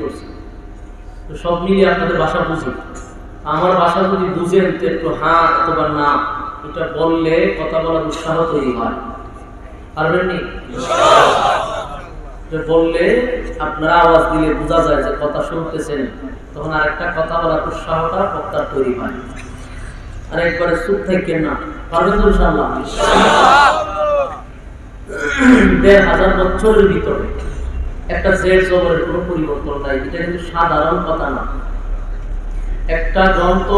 করছি। তো সব মিলিয়ে আপনাদের ভাষা বুঝি। আমার ভাষা যদি বুঝেন তো একটু হ্যাঁ অথবা না, এটা বললে কথা বলার উৎসাহ তৈরি হয়। পারবেন নি? বললে আপনারা আওয়াজ দিলে বোঝা যায় যে কথা শুনতেছেন, তখন আরেকটা কথা বলার উৎসাহটা বক্তার তৈরি হয়। আর একবারে চুপ থাকেন না। পারবেন তো ইনশাআল্লাহ? দেড় হাজার বছরের ভিতরে একটা জেড জবরের কোনো পরিবর্তন নাই, এটা কিন্তু সাধারণ কথা না। একটা গ্রন্থ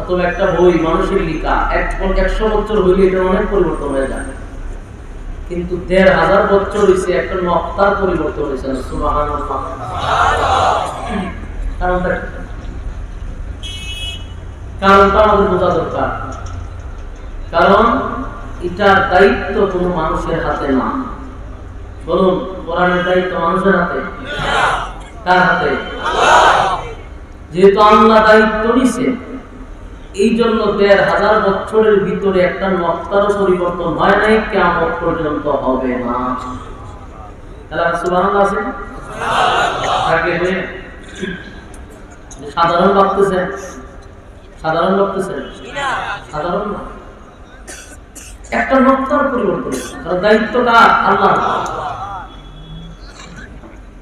অথবা একটা বই মানুষের লিখা, এক একশো বছর হইলে এটা অনেক পরিবর্তন হয়ে যায় কিন্তু দেড় হাজার বছর হয়েছে একটা নক্তার পরিবর্তন হয়েছে না, সুবহানাল্লাহ। কারণটা কারণটা আমাদের বোঝা দরকার। কারণ এটার দায়িত্ব কোনো মানুষের হাতে না। বলুন, কোরআনের দায়িত্ব মানুষের হাতে? হাতে? যেহেতু আল্লাহ দায়িত্ব নিছে এই জন্য দেড় হাজার বছরের ভিতরে একটা পরিবর্তন হয় নাই কেমন পর্যন্ত হবে না। আছে? সাধারণ ভাবতেছেন? সাধারণ ভাবতেছেন? সাধারণ একটা নক্তার পরিবর্তন কারণ দায়িত্বটা আল্লাহ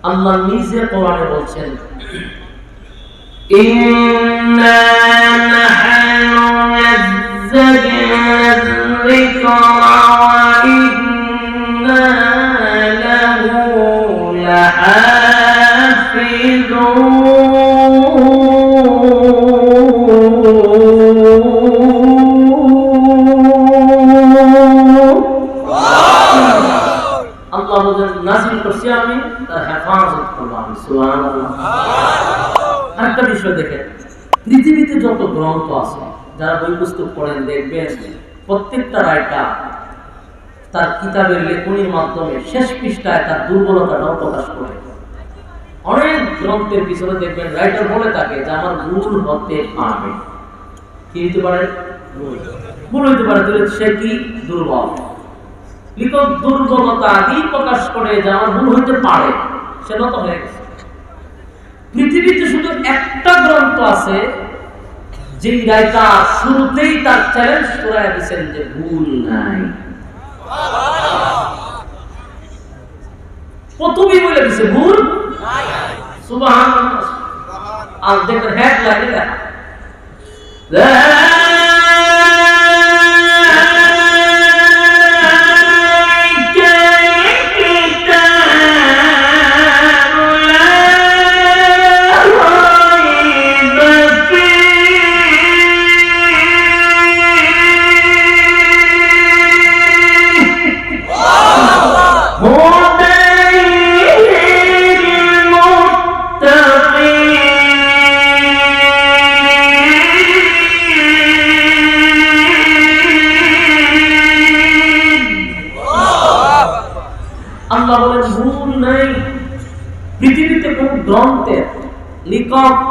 আল্লাহ নিজে কোরআনে বলছেন إنا نحن نزلنا الذكر وإنا له لحافظون রায়টা তার কিতাবের লেখনির মাধ্যমে শেষ পৃষ্ঠায় তার দুর্বলতাটাও প্রকাশ করে। অনেক গ্রন্থের পিছনে দেখবেন রাইটার বলে থাকে যে, আমার ভুল হতে পারে কি হতে পারে? ভুল হইতে পারে। তাহলে সে কি? দুর্বল। লিখক দুর্বলতা আগেই প্রকাশ করে যে, আমার ভুল হইতে পারে। সে নত হয়ে গেছে। পৃথিবীতে শুধু একটা গ্রন্থ আছে যে রাইটার শুরুতেই তার চ্যালেঞ্জ করে দিয়েছেন যে ভুল নাই প্রথমেই বলে দিছে ভুল সুবহান আর দেখেন হেডলাইনে দেখা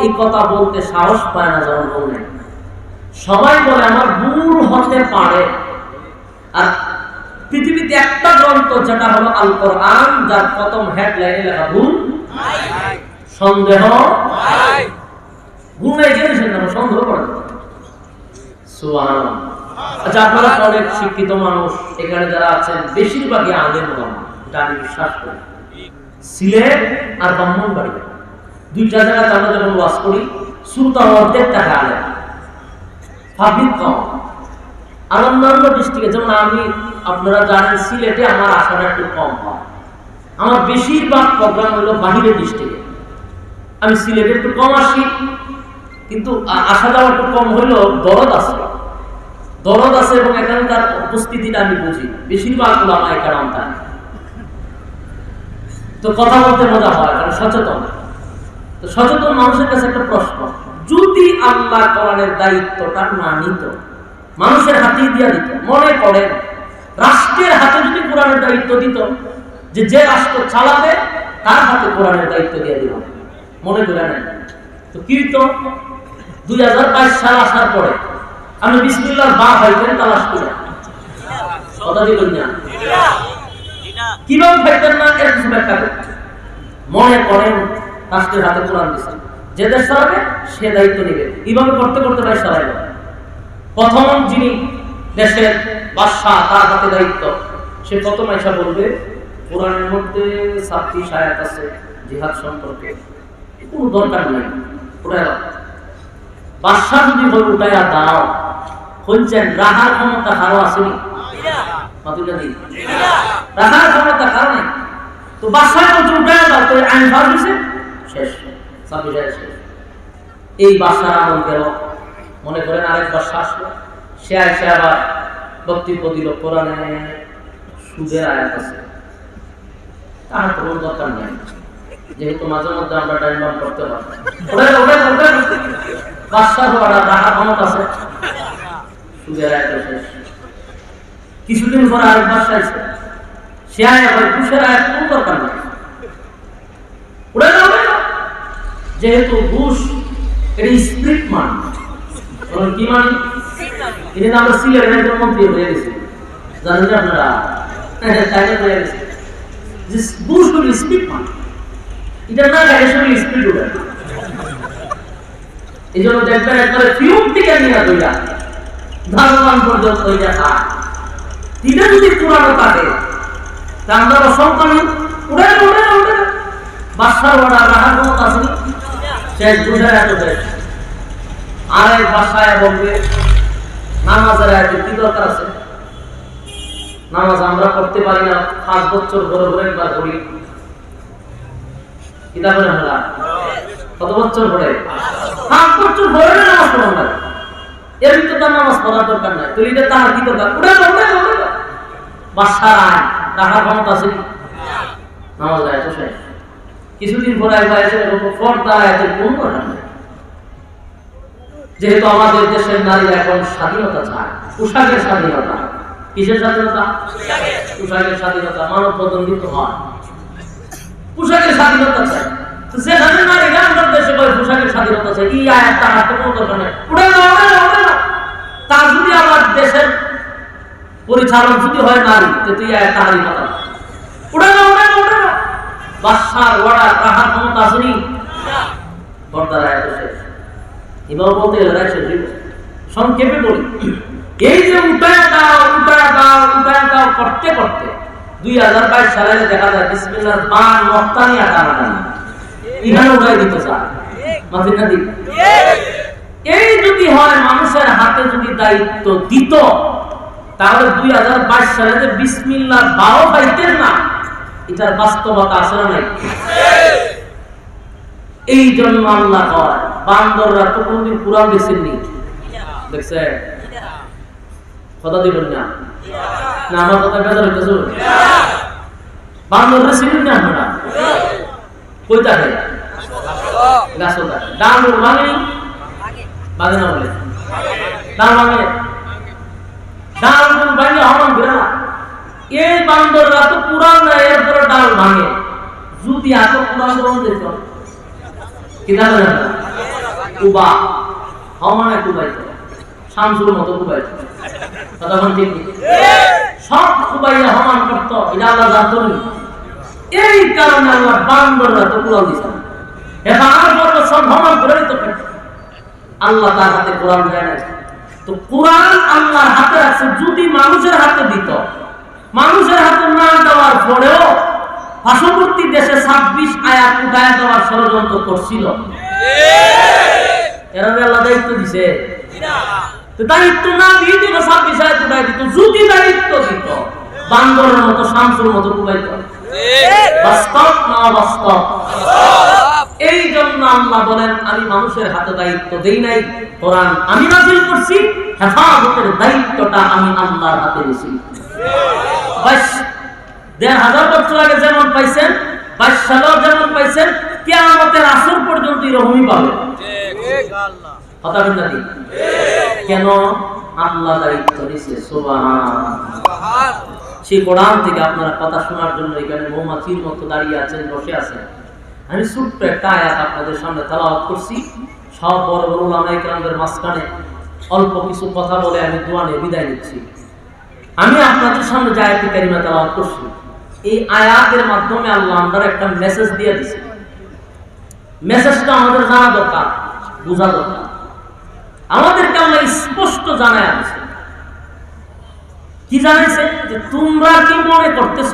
এই কথা বলতে সাহস পায় না যেমন নাই সবাই বলে, আমার ভুল হতে পারে। আর পৃথিবীতে একটা গ্রন্থ যেটা হলো আল কোরআন যার প্রথম হেডলাইনে লেখা, ভুল, সন্দেহ, ভুল নাই সন্দেহ করে আচ্ছা আপনারা অনেক শিক্ষিত মানুষ, এখানে যারা আছেন, বেশিরভাগই আলেম এটা আমি বিশ্বাস করি। সিলেট আর ব্রাহ্মণবাড়ি দুইটা জায়গায় আমরা যখন ওয়াজ করি সুলতান অর্ধেক টাকা আলেম পাবলিক কম। আর অন্যান্য ডিস্ট্রিক্টে যেমন আমি, আপনারা জানেন, সিলেটে আমার আসাটা একটু কম হয়। আমার বেশিরভাগ প্রোগ্রাম হলো বাহিরের ডিস্ট্রিক্টে আমি সিলেটে একটু কম আসি, কিন্তু আসা যাওয়া একটু কম হইলেও দরদ আছে। দরদ আছে এবং এখানকার উপস্থিতিটা আমি বুঝি। বেশিরভাগ ওলামায় কারণ তাই তো কথা বলতে মজা হয়, কারণ সচেতন। তো সচেতন মানুষের কাছে একটা প্রশ্ন যদি আল্লাহ কোরআনের দায়িত্বটা না নিত মানুষের হাতে দিয়া দিত মনে করেন রাষ্ট্রের হাতে যদি কোরআনের দায়িত্ব দিত যে যে রাষ্ট্র চালাবে তার হাতে কোরআনের দায়িত্ব দিয়ে দিল। মনে করে নেন। তো কি তো দুই হাজার বাইশ সাল আসার পরে আমি বিসমিল্লার বা তালাশ করে। কথা না? কীভাবে পাইতেন না এর কিছু ব্যাখ্যা মনে করেন রাষ্ট্রের হাতে কোরআন দিচ্ছে যে দেশ চালাবে সে দায়িত্ব নেবে। এইভাবে করতে করতে দেশ চালাইবে প্রথম যিনি দেশের বাদশাহ তার হাতে দায়িত্ব সে প্রথম এসে বলবে কোরআনের মধ্যে ছাত্রী সায়াত আছে জিহাদ সম্পর্কে কোনো দরকার নেই উঠায় বাদশাহ যদি বলে উঠাইয়া দাও। বলছেন রাহার ক্ষমতা কারও আসেনি রাহার ক্ষমতা কারও নেই। তো বাদশাহ উঠাইয়া দাও। তো আইন শেষ ছাব্বিশ এই বাদশার আমল গেল মনে করেন আরেক বাদশা আসলো সে আইসে আবার বক্তব্য দিল, কোরআনে সুদের আয়াত আছে। তার কোনো দরকার নেই। যেহেতু মাঝে মধ্যে আমরা টাইম বাম করতে পারি। ওটাই ওটাই ওটাই বাদশাহ হওয়ার রাখা ক্ষমতা আছে। সুদের আয়াত শেষ। কিছুদিন পরে আরেক বাদশা আছে সে আয়াত ঘুষের আয়াত কোনো দরকার নেই ওটাই না, ওটাই না। যেহেতু ঘুষ, এটা স্প্রিট মান। কি মান? এটা আমরা সিলেটের একজন মন্ত্রী হয়ে গেছি জানেন আপনারা? তাইলে হয়ে গেছে যে ঘুষ হলো স্প্রিট মান। এটা না গাড়ির সঙ্গে স্পিড উঠে এই জন্য দেখবেন একবারে বাসার শেষ বুঝে এত আর এক বাসায় বলবে নামাজের আয়াতে কি দরকার আছে? নামাজ আমরা করতে পারি না, পাঁচ বছর ঘরে ঘরে একবার আমরা কত বছর পরে পাঁচ বছর নামাজ পড়া হয়। এর ভিতরে তার নামাজ পড়ার দরকার নাই। তো এটা তার কি দরকার? নামাজ আয় কিছুদিন পরে এসে পর্দা কোন দরকার নেই যেহেতু আমাদের দেশের নারীরা এখন স্বাধীনতা চায় পোশাকের স্বাধীনতা। কিসের স্বাধীনতা? পোশাকের স্বাধীনতা, মানব প্রদণ্ডিত হয়। পোশাকের স্বাধীনতা নারী না না না। যদি আমার দেশের পরিচালন যদি হয় নারী তুই তাহারই কথা। না না না। সংক্ষেপে বলি। এই যে উঠায় দাও উঠায় দাও উঠায় দাও, করতে করতে দুই হাজার বাইশ সালে দেখা যায়, বিসমিল্লার বান মক্তানি আটানা টানা ইহানে উঠাই দিত স্যার মাফির না দিক? এই যদি হয়, মানুষের হাতে যদি দায়িত্ব দিত, তাহলে দুই হাজার বাইশ সালে যে বিসমিল্লার বারো পাইতেন না এটার বাস্তবতা আছে না এই জন্য আল্লাহ কয়, বান্দররা তো কোনদিন কোরআন দেখছেননি দেখছে কথা দিবেন না? না, আমার কথা বেজার হইতেছ। বান্দররা না আপনারা? কই থাকে গাছ থাকে ডাল ঘুরে না এই বান্দররা তো পুরান না এরপরে ডাল ভাঙে। যদি এত পুরান গ্রহণ দিত কিতাব কুবা। হমানে কুবাইত শামসুর মতো কুবাইত কথা বল ঠিক কি? সব কুবাইয়া হমান করত এটা আল্লাহ নি। এই কারণে আল্লাহ বান্দররা তো কুড়াল দিছে। এখন আর বলতো সব হমান করে দিত? আল্লাহ তার হাতে কোরআন দেয় নাই। তো কোরআন আল্লাহর হাতে আছে যদি মানুষের হাতে দিত মানুষের হাতে না দেওয়ার পরেও পার্শ্ববর্তী দেশে ছাব্বিশ আয়াত উঠায় দেওয়ার ষড়যন্ত্র করছিল। এরা আল্লাহ দায়িত্ব দিছে। দায়িত্ব না দিয়ে দিত ছাব্বিশ আয়াত উঠায় দিত যদি দায়িত্ব দিত। বান্দরের মতো শামসুর মতো কুবাইত বাস্তব না বাস্তব। এই জন্য আল্লাহ বলেন আমি মানুষের হাতে দায়িত্ব দেই নাই। কোরআন আমি নাজিল করছি হেফাজতের দায়িত্বটা আমি আল্লাহর হাতে দিয়েছি যেমন পাইছেন যেমন পাইছেন, কেয়ামতের আসর পর্যন্ত এরকমই পাবে? কেন? আল্লাহ সেই কোরআন থেকে আপনারা কথা শোনার জন্য এখানে মৌমাছির মতো দাঁড়িয়ে আছেন, বসে আছেন। আমি ছোট্ট একটা আয়াত আপনাদের সামনে তালাওয়াত করছি। সব বড় বড় মাঝখানে অল্প কিছু কথা বলে আমি দোয়ানে বিদায় নিচ্ছি। আমি আপনাদের সামনে যে আয়াতি কারিমা তালাওয়াত করছি, এই আয়াতের মাধ্যমে আল্লাহ আমরা একটা মেসেজ দিয়ে দিছে। মেসেজটা আমাদের জানা দরকার, বোঝা দরকার। আমাদেরকে আল্লাহ স্পষ্ট জানায় আছে কি জানাইছে? যে তোমরা কি মনে করতেছ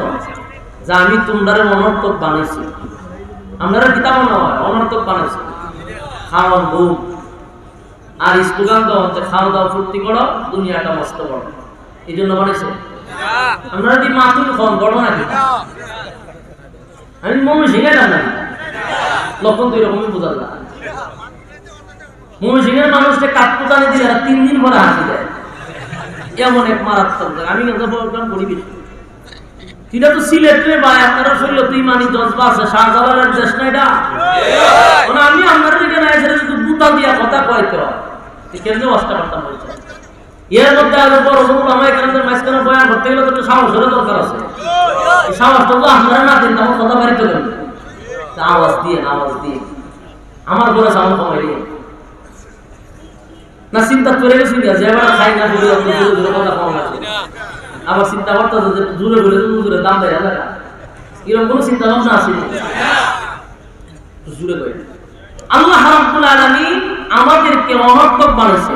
যে আমি তোমরা অনর্থক বানাইছি? আমরা কিতাব নয় অনর্থক বানাইছি? খাওয়ান ভোগ আর দেওয়া হচ্ছে খাওয়া দাওয়া ফুর্তি করো, দুনিয়াটা মস্ত করো। এই জন্য বানাইছে। আমরা যদি মাতুল খাওয়ান বড় নাকি? আমি মনে শিখাইলাম না লক্ষণ তো এরকমই বোঝা যায়। ময়মনসিংহের মানুষকে কাঠপুতানি দিলে এরা তিন দিন পরে হাসি দেয়। এমন এক মারাত্মক আমি কিন্তু প্রোগ্রাম করি বেশি। এটা তো সিলেটে বা আপনারা শৈল তুই মানি জজবা আছে শাহজালালের দেশ না এটা? মানে আমি আপনার দিকে না এসে শুধু বুতা দিয়া কথা কইতে হয়। এই কেমনে বলছে মধ্যে আমার এখানে মাঝখানে বয়ান করতে গেলে তো একটু সাহসেরও দরকার আছে। আপনারা না দিন কথা বাড়িতে দেন আওয়াজ দিয়ে আওয়াজ দিয়ে। আমার সাউন্ড কমাই না, চিন্তা করে গেছি যে এবার খাই না বলে কথা কম আছে। আবার চিন্তা করতে যে বলে তো জোরে দাম দেয় এরকম কোনো চিন্তা ভাবনা আছে জোরে করে আল্লাহ রাব্বুল আলামিন আমাদেরকে অনর্থক বানাইছে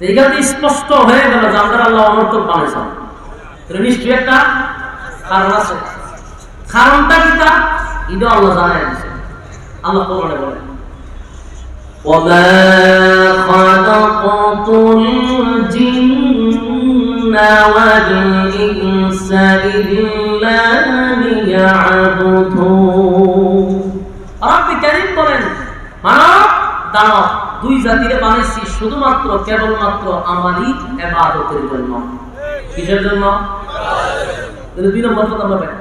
নিয়েছি এইখানে স্পষ্ট হয়ে গেল যে আমরা আল্লাহ অনর্থক বানাইছেন এটা নিশ্চয়ই একটা কারণ আছে কারণটা কিটা এটা আল্লাহ জানাই দিছে আল্লাহ কোরআনে বলেন وما خلقت الجن والإنس إلا ليعبدون রব্বে কারীম বলেন মানব দানব দুই জাতিরে বানাইছি শুধুমাত্র কেবলমাত্র আমারই ইবাদতের জন্য কিসের জন্য কিন্তু দুই নম্বর কথা আমরা পাই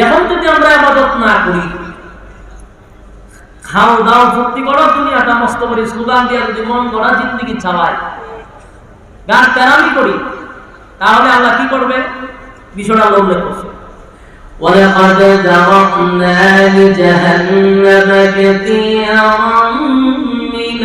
এখন যদি আমরা ইবাদত না করি খাও দাও ফুর্তি করো দুনিয়াটা মস্ত করি স্লোগান দিয়ে যদি মন গড়া জিন্দগি চালায় গান তেরামি করি তাহলে আল্লাহ কি করবে বিষয়টা আল্লাহ উল্লেখ করছে ولقد ذرأنا لجهنم كثيرا من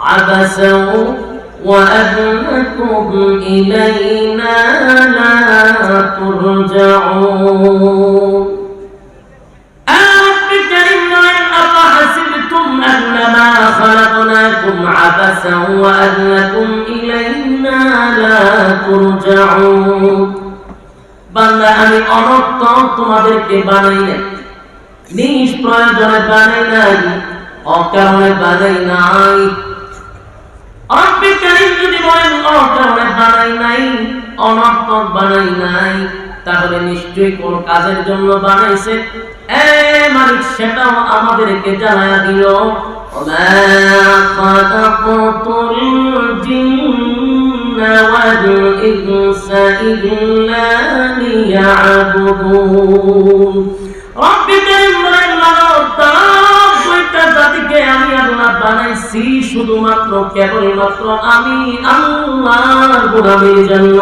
عبثا وأنكم إلينا لا ترجعون رب الكريم বলেন أفحسبتم أنما خلقناكم عبثا وأنكم إلينا لا ترجعون বান্দা আমি অনর্থ তোমাদেরকে বানাই নাই নিষ্প্রয়োজনে বানাই নাই অকারণে বানাই নাই রব্বি কারিম যদি বলেন অর্থ বানাই নাই, অনর্থক বানাই নাই, তাহলে নিশ্চয়ই কোন কাজের জন্য বানাইছে? এ মালিক, সেটাও আমাদেরকে জানায়া দিল। রব্বি জাতিকে আমি আল্লাহ বানাইছি শুধুমাত্র কেবলমাত্র আমি আল্লাহর আমি জন্য।